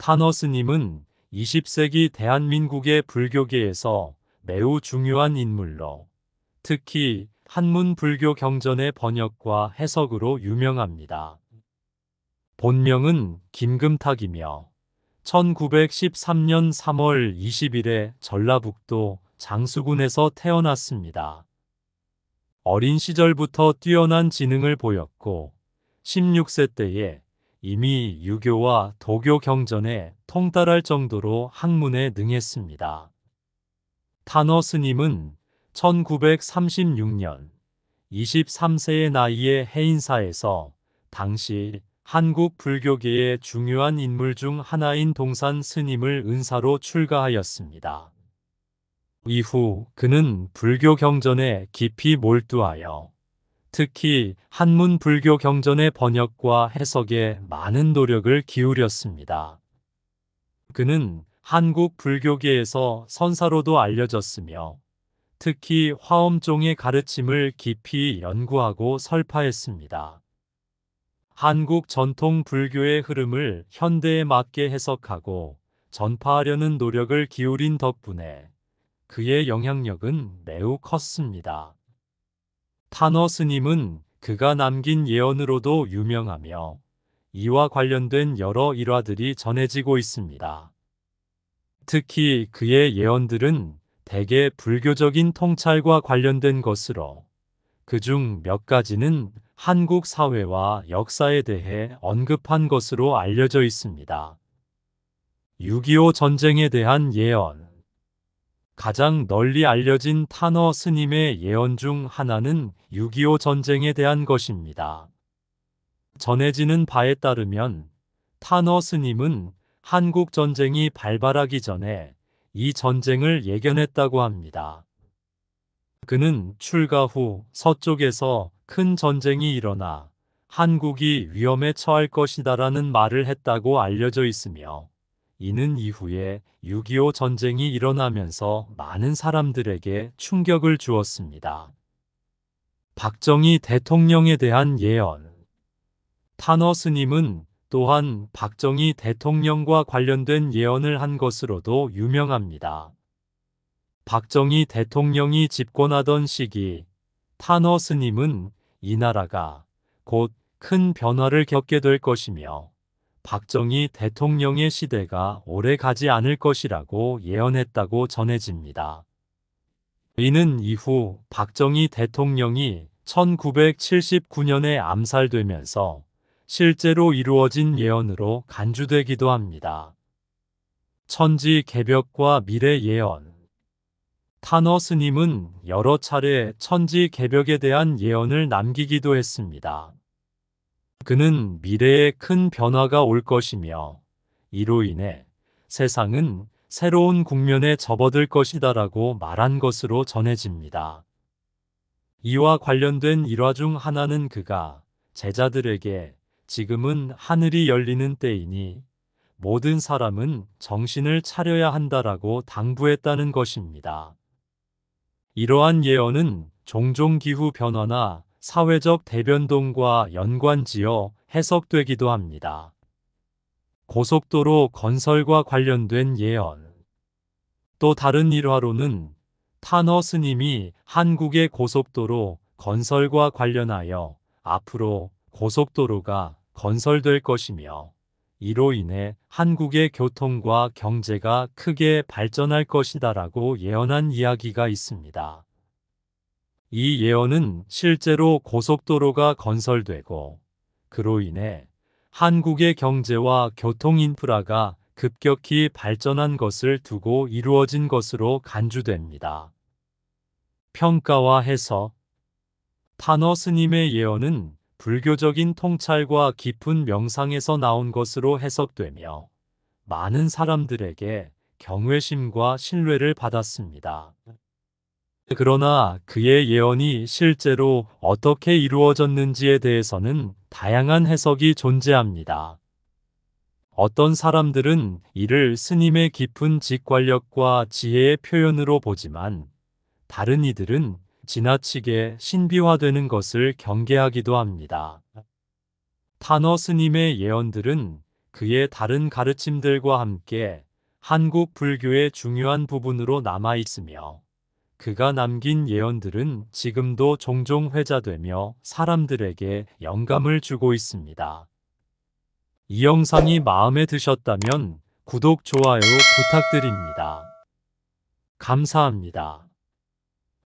타너 스님은 20세기 대한민국의 불교계에서 매우 중요한 인물로 특히 한문 불교 경전의 번역과 해석으로 유명합니다. 본명은 김금탁이며 1913년 3월 20일에 전라북도 장수군에서 태어났습니다. 어린 시절부터 뛰어난 지능을 보였고 16세 때에 이미 유교와 도교 경전에 통달할 정도로 학문에 능했습니다. 타너 스님은 1936년 23세의 나이에 해인사에서 당시 한국 불교계의 중요한 인물 중 하나인 동산 스님을 은사로 출가하였습니다. 이후 그는 불교 경전에 깊이 몰두하여 특히 한문 불교 경전의 번역과 해석에 많은 노력을 기울였습니다. 그는 한국 불교계에서 선사로도 알려졌으며 특히 화엄종의 가르침을 깊이 연구하고 설파했습니다. 한국 전통 불교의 흐름을 현대에 맞게 해석하고 전파하려는 노력을 기울인 덕분에 그의 영향력은 매우 컸습니다. 타너 스님은 그가 남긴 예언으로도 유명하며 이와 관련된 여러 일화들이 전해지고 있습니다. 특히 그의 예언들은 대개 불교적인 통찰과 관련된 것으로 그 중 몇 가지는 한국 사회와 역사에 대해 언급한 것으로 알려져 있습니다. 6.25 전쟁에 대한 예언 가장 널리 알려진 타너 스님의 예언 중 하나는 6.25 전쟁에 대한 것입니다. 전해지는 바에 따르면 타너 스님은 한국 전쟁이 발발하기 전에 이 전쟁을 예견했다고 합니다. 그는 출가 후 서쪽에서 큰 전쟁이 일어나 한국이 위험에 처할 것이다라는 말을 했다고 알려져 있으며 이는 이후에 6.25 전쟁이 일어나면서 많은 사람들에게 충격을 주었습니다. 박정희 대통령에 대한 예언 타너 스님은 또한 박정희 대통령과 관련된 예언을 한 것으로도 유명합니다. 박정희 대통령이 집권하던 시기 타너 스님은 이 나라가 곧 큰 변화를 겪게 될 것이며 박정희 대통령의 시대가 오래 가지 않을 것이라고 예언했다고 전해집니다. 이는 이후 박정희 대통령이 1979년에 암살되면서 실제로 이루어진 예언으로 간주되기도 합니다. 천지 개벽과 미래 예언 타너 스님은 여러 차례 천지 개벽에 대한 예언을 남기기도 했습니다. 그는 미래에 큰 변화가 올 것이며 이로 인해 세상은 새로운 국면에 접어들 것이다라고 말한 것으로 전해집니다. 이와 관련된 일화 중 하나는 그가 제자들에게 지금은 하늘이 열리는 때이니 모든 사람은 정신을 차려야 한다라고 당부했다는 것입니다. 이러한 예언은 종종 기후 변화나 사회적 대변동과 연관지어 해석되기도 합니다. 고속도로 건설과 관련된 예언. 또 다른 일화로는 타너 스님이 한국의 고속도로 건설과 관련하여 앞으로 고속도로가 건설될 것이며 이로 인해 한국의 교통과 경제가 크게 발전할 것이다라고 예언한 이야기가 있습니다. 이 예언은 실제로 고속도로가 건설되고 그로 인해 한국의 경제와 교통 인프라가 급격히 발전한 것을 두고 이루어진 것으로 간주됩니다. 평가와 해석 타너 스님의 예언은 불교적인 통찰과 깊은 명상에서 나온 것으로 해석되며 많은 사람들에게 경외심과 신뢰를 받았습니다. 그러나 그의 예언이 실제로 어떻게 이루어졌는지에 대해서는 다양한 해석이 존재합니다. 어떤 사람들은 이를 스님의 깊은 직관력과 지혜의 표현으로 보지만 다른 이들은 지나치게 신비화되는 것을 경계하기도 합니다. 타너 스님의 예언들은 그의 다른 가르침들과 함께 한국 불교의 중요한 부분으로 남아 있으며 그가 남긴 예언들은 지금도 종종 회자되며 사람들에게 영감을 주고 있습니다. 이 영상이 마음에 드셨다면 구독, 좋아요 부탁드립니다. 감사합니다.